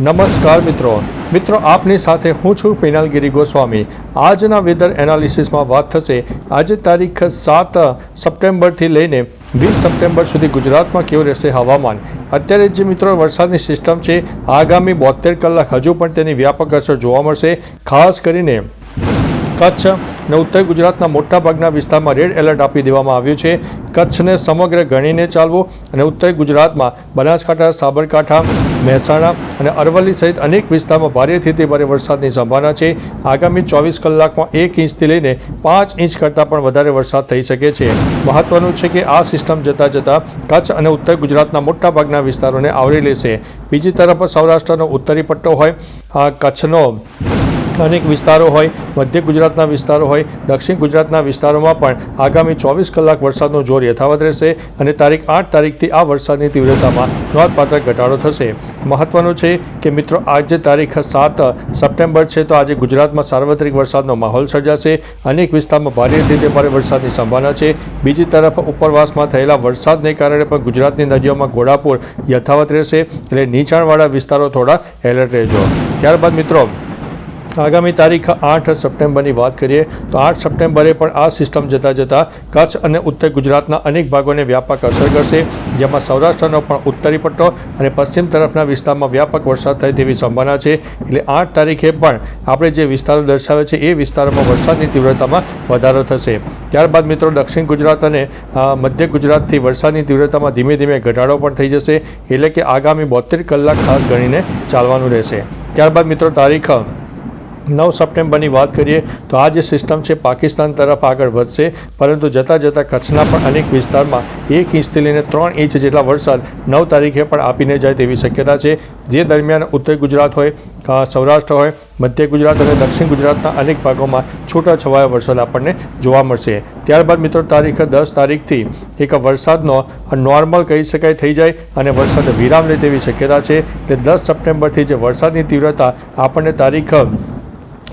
નમસ્કાર મિત્રો. મિત્રો, આપની સાથે હું છું પિનાલગીરી ગોસ્વામી. આજના વેધર એનાલિસિસમાં વાત થશે. આજે તારીખ સાત સપ્ટેમ્બરથી લઈને વીસ સપ્ટેમ્બર સુધી ગુજરાતમાં કેવું રહેશે હવામાન? અત્યારે જે મિત્રો વરસાદની સિસ્ટમ છે, આગામી બોતેર કલાક હજુ પણ તેની વ્યાપક અસર જોવા મળશે. ખાસ કરીને કચ્છ અને ઉત્તર ગુજરાતના મોટાભાગના વિસ્તારમાં રેડ એલર્ટ આપી દેવામાં આવ્યું છે. કચ્છને સમગ્ર ગણીને ચાલવું અને ઉત્તર ગુજરાતમાં બનાસકાંઠા, સાબરકાંઠા મહેસાણા અને અરવલ્લી સહિત અનેક વિસ્તારમાં ભારેથી તે ભારે વરસાદની સંભાવના છે. આગામી ચોવીસ કલાકમાં એક ઇંચથી લઈને પાંચ ઇંચ કરતાં પણ વધારે વરસાદ થઈ શકે છે. મહત્વનું છે કે આ સિસ્ટમ જતાં જતાં કચ્છ અને ઉત્તર ગુજરાતના મોટાભાગના વિસ્તારોને આવરી લેશે. બીજી તરફ સૌરાષ્ટ્રનો ઉત્તરી પટ્ટો હોય કચ્છનો અનેક વિસ્તારો હોય, મધ્ય ગુજરાતના વિસ્તારો હોય, દક્ષિણ ગુજરાતના વિસ્તારોમાં પણ આગામી ચોવીસ કલાક વરસાદનો જોર યથાવત રહેશે અને તારીખ આઠ તારીખથી આ વરસાદની તીવ્રતામાં નોંધપાત્ર ઘટાડો થશે. મહત્વનું છે કે મિત્રો, આજે તારીખ સાત સપ્ટેમ્બર છે તો આજે ગુજરાતમાં સાર્વત્રિક વરસાદનો માહોલ સર્જાશે. અનેક વિસ્તારમાં ભારેથી તે ભારે વરસાદની સંભાવના છે. બીજી તરફ ઉપરવાસમાં થયેલા વરસાદને કારણે પણ ગુજરાતની નદીઓમાં ઘોડાપૂર યથાવત રહેશે. એટલે નીચાણવાળા વિસ્તારો થોડા એલર્ટ રહેજો. ત્યારબાદ મિત્રો આગામી તારીખ આઠ સપ્ટેમ્બરની વાત કરીએ તો આઠ સપ્ટેમ્બરે પણ આ સિસ્ટમ જતાં જતાં કચ્છ અને ઉત્તર ગુજરાતના અનેક ભાગોને વ્યાપક અસર કરશે. જેમાં સૌરાષ્ટ્રનો પણ ઉત્તરી પટ્ટો અને પશ્ચિમ તરફના વિસ્તારમાં વ્યાપક વરસાદ થાય તેવી સંભાવના છે. એટલે આઠ તારીખે પણ આપણે જે વિસ્તારો દર્શાવે છે, એ વિસ્તારોમાં વરસાદની તીવ્રતામાં વધારો થશે. ત્યારબાદ મિત્રો, દક્ષિણ ગુજરાત અને મધ્ય ગુજરાતથી વરસાદની તીવ્રતામાં ધીમે ધીમે ઘટાડો પણ થઈ જશે. એટલે કે આગામી બોતેર કલાક ખાસ ગણીને ચાલવાનું રહેશે. ત્યારબાદ મિત્રો, તારીખ નવ સપ્ટેમ્બરની વાત કરીએ તો આ જે સિસ્ટમ છે પાકિસ્તાન તરફ આગળ વધશે, પરંતુ જતાં જતાં કચ્છના પણ અનેક વિસ્તારમાં એક ઇંચથી લઈને ત્રણ ઇંચ જેટલા વરસાદ નવ તારીખે પણ આપીને જાય તેવી શક્યતા છે. જે દરમિયાન ઉત્તર ગુજરાત હોય સૌરાષ્ટ્ર હોય, મધ્ય ગુજરાત અને દક્ષિણ ગુજરાતના અનેક ભાગોમાં છૂટાછવાયા વરસાદ આપણને જોવા મળશે. ત્યારબાદ મિત્રો તારીખ દસ તારીખથી એક વરસાદનો નોર્મલ કહી શકાય થઈ જાય અને વરસાદ વિરામ લે તેવી શક્યતા છે. એટલે દસ સપ્ટેમ્બરથી જે વરસાદની તીવ્રતા આપણને તારીખ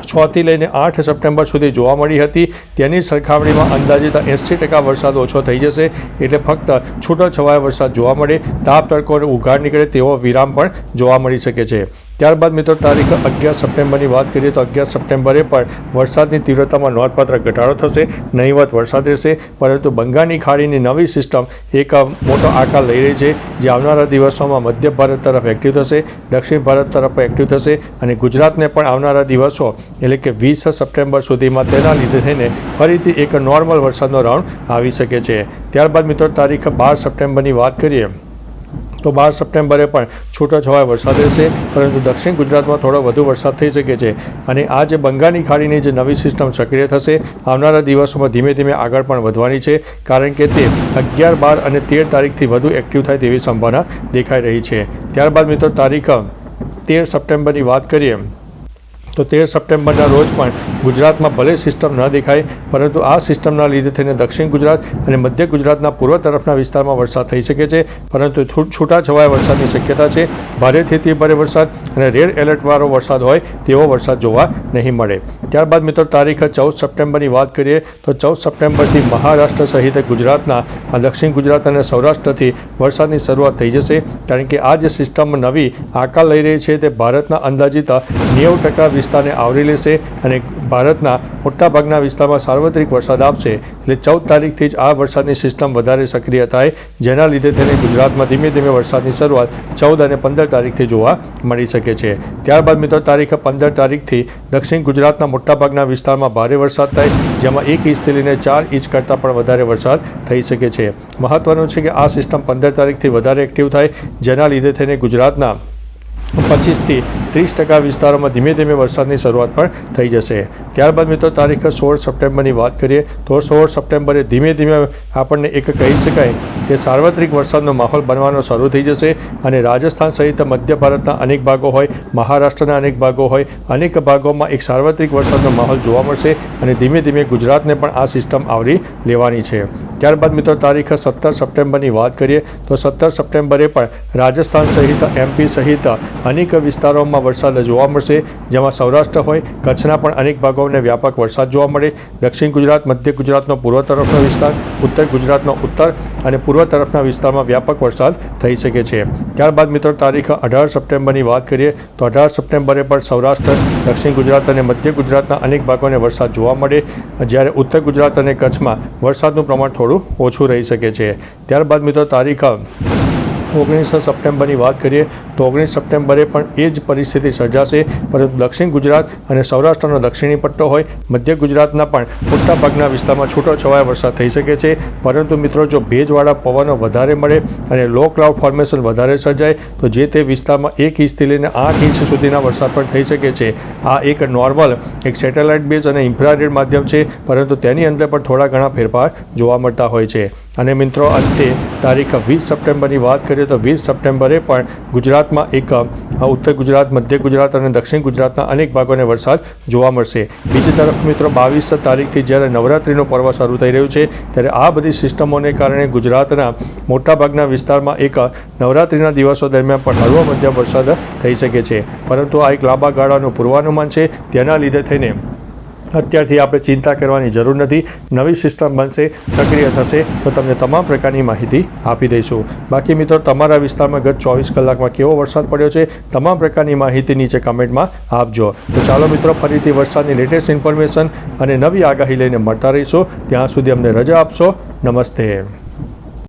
છથી લઈને આઠ સપ્ટેમ્બર સુધી જોવા મળી હતી. તેની સરખામણીમાં અંદાજિત એંસી ટકા વરસાદ ઓછો થઈ જશે એટલે ફક્ત છૂટોછવાયો વરસાદ જોવા મળે. તાપ તડકો ઉઘાડ નીકળે તેવો વિરામ પણ જોવા મળી શકે છે. ત્યારબાદ મિત્રો તારીખ અગિયાર સપ્ટેમ્બરની વાત કરીએ તો અગિયાર સપ્ટેમ્બરે પણ વરસાદની તીવ્રતામાં નોંધપાત્ર ઘટાડો થશે, નહીવત વરસાદ રહેશે. પરંતુ બંગાળની ખાડીની નવી સિસ્ટમ એક મોટો આકાર લઈ રહી છે, જે આવનારા દિવસોમાં મધ્ય ભારત તરફ એક્ટિવ થશે, દક્ષિણ ભારત તરફ એક્ટિવ થશે અને ગુજરાતને પણ આવનારા દિવસો, એટલે કે વીસ સપ્ટેમ્બર સુધીમાં તેના લીધે થઈને ફરીથી એક નોર્મલ વરસાદનો રાઉન્ડ આવી શકે છે. ત્યારબાદ મિત્રો તારીખ બાર સપ્ટેમ્બરની વાત કરીએ તો બાર સપ્ટેમ્બરે પણ છૂટોછવાયો વરસાદ રહેશે, પરંતુ દક્ષિણ ગુજરાતમાં થોડો વધુ વરસાદ થઈ શકે છે. અને આ જે બંગાળની ખાડીની જે નવી સિસ્ટમ સક્રિય થશે, આવનારા દિવસોમાં ધીમે ધીમે આગળ પણ વધવાની છે, કારણ કે તે અગિયાર, બાર અને તેર તારીખથી વધુ એક્ટિવ થાય તેવી સંભાવના દેખાઈ રહી છે. ત્યારબાદ મિત્રો તારીખ તેર સપ્ટેમ્બરની વાત કરીએ તો તેર સપ્ટેમ્બરના રોજ પણ ગુજરાતમાં ભલે સિસ્ટમ ન દેખાય, પરંતુ આ સિસ્ટમના લીધે થઈને દક્ષિણ ગુજરાત અને મધ્ય ગુજરાતના પૂર્વ તરફના વિસ્તારમાં વરસાદ થઈ શકે છે, પરંતુ છૂટ છૂટાછવાયા વરસાદની શક્યતા છે. ભારેથી અતિ ભારે વરસાદ અને રેડ એલર્ટવાળો વરસાદ હોય તેવો વરસાદ જોવા નહીં મળે. ત્યારબાદ મિત્રો, તારીખ ચૌદ સપ્ટેમ્બરની વાત કરીએ, તો ચૌદ સપ્ટેમ્બરથી મહારાષ્ટ્ર સહિત ગુજરાતના, આ દક્ષિણ ગુજરાત અને સૌરાષ્ટ્રથી વરસાદની શરૂઆત થઈ જશે. કારણ કે આ જે સિસ્ટમ નવી આકાર લઈ રહી છે તે ભારતના અંદાજિત નેવું ટકા વિસ્તારને આવરી લેશે અને ભારતના મોટાભાગના વિસ્તારમાં સાર્વત્રિક વરસાદ આપશે. એટલે ચૌદ તારીખથી જ આ વરસાદની સિસ્ટમ વધારે સક્રિય થાય. જેના લીધે થઈને ગુજરાતમાં ધીમે ધીમે વરસાદની શરૂઆત ચૌદ અને પંદર તારીખથી જોવા મળી શકે છે. ત્યારબાદ મિત્રો, તારીખ પંદર તારીખથી દક્ષિણ ગુજરાતના મોટાભાગના વિસ્તારમાં ભારે વરસાદ થાય, જેમાં એક ઇંચથી લઈને ચાર ઇંચ કરતાં પણ વધારે વરસાદ થઈ શકે છે. મહત્વનું છે કે આ સિસ્ટમ પંદર તારીખથી વધારે એક્ટિવ થાય. જેના લીધે થઈને ગુજરાતના પચીસથી ત્રીસ ટકા વિસ્તારોમાં ધીમે ધીમે વરસાદની શરૂઆત પણ થઈ જશે. ત્યારબાદ મિત્રો, તારીખ સોળ સપ્ટેમ્બરની વાત કરીએ, તો સોળ સપ્ટેમ્બરે ધીમે ધીમે આપણને એક કહી શકાય કે સાર્વત્રિક વરસાદનો માહોલ બનવાનો શરૂ થઈ જશે અને રાજસ્થાન સહિત મધ્ય ભારતના અનેક ભાગો હોય, મહારાષ્ટ્રના અનેક ભાગો હોય, અનેક ભાગોમાં એક સાર્વત્રિક વરસાદનો માહોલ જોવા મળશે અને ધીમે ધીમે ગુજરાતને પણ આ સિસ્ટમ આવરી લેવાની છે. ત્યારબાદ મિત્રો તારીખ સત્તર સપ્ટેમ્બરની વાત કરીએ તો સત્તર સપ્ટેમ્બરે પણ રાજસ્થાન સહિત એમપી સહિત અનેક વિસ્તારોમાં વરસાદ જોવા મળશે. જેમાં સૌરાષ્ટ્ર હોય, કચ્છના પણ અનેક ભાગોને વ્યાપક વરસાદ જોવા મળે. દક્ષિણ ગુજરાત, મધ્ય ગુજરાતનો પૂર્વ તરફનો વિસ્તાર, ઉત્તર ગુજરાતનો ઉત્તર અને પૂર્વ તરફના વિસ્તારમાં વ્યાપક વરસાદ થઈ શકે છે. ત્યારબાદ મિત્રો તારીખ અઢાર સપ્ટેમ્બરની વાત કરીએ તો અઢાર સપ્ટેમ્બરે પણ સૌરાષ્ટ્ર, દક્ષિણ ગુજરાત અને મધ્ય ગુજરાતના અનેક ભાગોને વરસાદ જોવા મળે. જ્યારે ઉત્તર ગુજરાત અને કચ્છમાં વરસાદનું પ્રમાણ થોડું ઓછું રહી શકે છે. ત્યારબાદ મિત્રો તારીખ ઓગણીસ સપ્ટેમ્બરની વાત કરીએ તો ઓગણીસ સપ્ટેમ્બરે પણ એ જ પરિસ્થિતિ સર્જાશે. પરંતુ દક્ષિણ ગુજરાત અને સૌરાષ્ટ્રનો દક્ષિણી પટ્ટો હોય, મધ્ય ગુજરાતના પણ મોટાભાગના વિસ્તારમાં છૂટોછવાયા વરસાદ થઈ શકે છે. પરંતુ મિત્રો, જો ભેજવાળા પવનો વધારે મળે અને લો ક્લાઉડ ફોર્મેશન વધારે સર્જાય, તો જે તે વિસ્તારમાં એક ઇંચથી લઈને આઠ ઇંચ સુધીના વરસાદ પણ થઈ શકે છે. આ એક નોર્મલ, એક સેટેલાઇટ બેઝ અને ઇન્ફ્રારેડ માધ્યમ છે, પરંતુ તેની અંદર પણ થોડા ઘણા ફેરફાર જોવા મળતા હોય છે. અને મિત્રો, અંતે તારીખ વીસ સપ્ટેમ્બરની વાત કરીએ તો વીસ સપ્ટેમ્બરે પણ ગુજરાતમાં એક ઉત્તર ગુજરાત, મધ્ય ગુજરાત અને દક્ષિણ ગુજરાતના અનેક ભાગોને વરસાદ જોવા મળશે. બીજી તરફ મિત્રો, બાવીસ તારીખથી જ્યારે નવરાત્રિનું પર્વ શરૂ થઈ રહ્યું છે, ત્યારે આ બધી સિસ્ટમોને કારણે ગુજરાતના મોટાભાગના વિસ્તારમાં એક નવરાત્રિના દિવસો દરમિયાન પણ હળવો મધ્યમ વરસાદ થઈ શકે છે. પરંતુ આ એક લાંબા ગાળાનું પૂર્વાનુમાન છે. તેના લીધે થઈને અત્યારથી આપણે ચિંતા કરવાની જરૂર નથી. નવી સિસ્ટમ બનશે, સક્રિય થશે, તો તમને તમામ પ્રકારની માહિતી આપી દઈશું. બાકી મિત્રો, તમારા વિસ્તારમાં ગત ચોવીસ કલાકમાં કેવો વરસાદ પડ્યો છે, તમામ પ્રકારની માહિતી નીચે કમેન્ટમાં આપજો. તો ચાલો મિત્રો, ફરીથી વરસાદની લેટેસ્ટ ઇન્ફોર્મેશન અને નવી આગાહી લઈને મળતા રહીશું. ત્યાં સુધી અમને રજા આપશો. નમસ્તે.